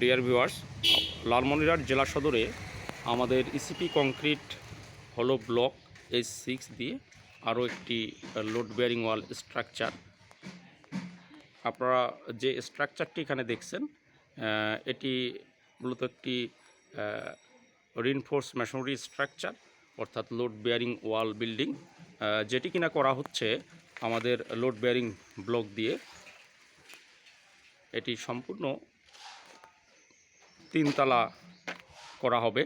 Dear viewers Lalmonirhat জেলা সদরে আমাদের ইসিপি কংক্রিট হলো ব্লক এইচ সিক্স দিয়ে আরও একটি লোড বেয়ারিং ওয়াল স্ট্রাকচার আপনারা যে স্ট্রাকচারটি এখানে দেখছেন এটি মূলত একটি রিনফোর্স মেশনারি স্ট্রাকচার অর্থাৎ লোড বেয়ারিং ওয়াল বিল্ডিং যেটি কিনা করা হচ্ছে আমাদের লোড বেয়ারিং ব্লক দিয়ে। এটি সম্পূর্ণ তিনতলা করা হবে।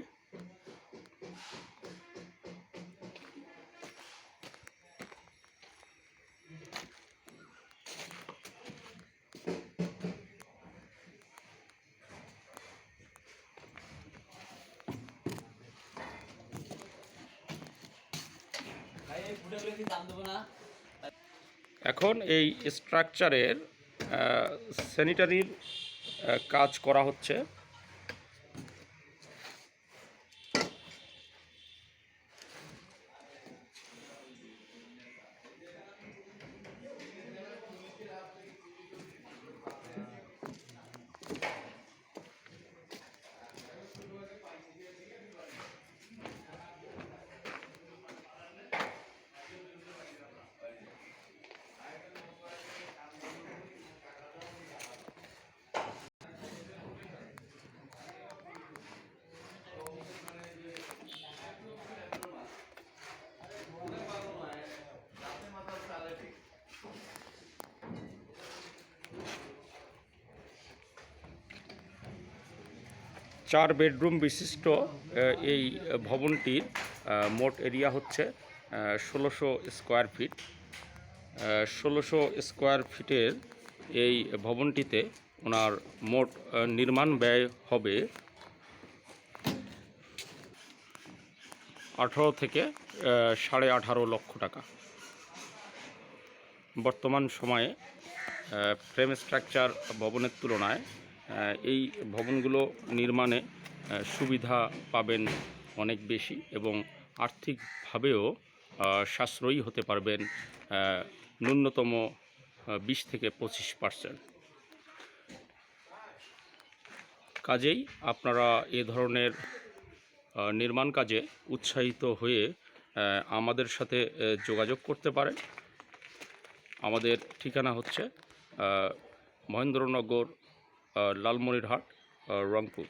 এখন এই স্ট্রাকচারের স্যানিটারির কাজ করা হচ্ছে। চার বেডরুম বিশিষ্ট এই ভবনটির মোট এরিয়া হচ্ছে ষোলোশো স্কোয়ার ফিট। ষোলোশো স্কোয়ার ফিটের এই ভবনটিতে ওনার মোট নির্মাণ ব্যয় হবে আঠারো থেকে সাড়ে আঠারো লক্ষ টাকা। বর্তমান সময়ে ফ্রেম স্ট্রাকচার ভবনের তুলনায় এই ভবনগুলো নির্মাণে সুবিধা পাবেন অনেক বেশি এবং আর্থিকভাবেও সাশ্রয়ী হতে পারবেন ন্যূনতম বিশ থেকে পঁচিশ পার্সেন্ট। কাজেই আপনারা এ ধরনের নির্মাণ কাজে উৎসাহিত হয়ে আমাদের সাথে যোগাযোগ করতে পারেন। আমাদের ঠিকানা হচ্ছে মহেন্দ্রনগর লালমনিরহাট রংপুর।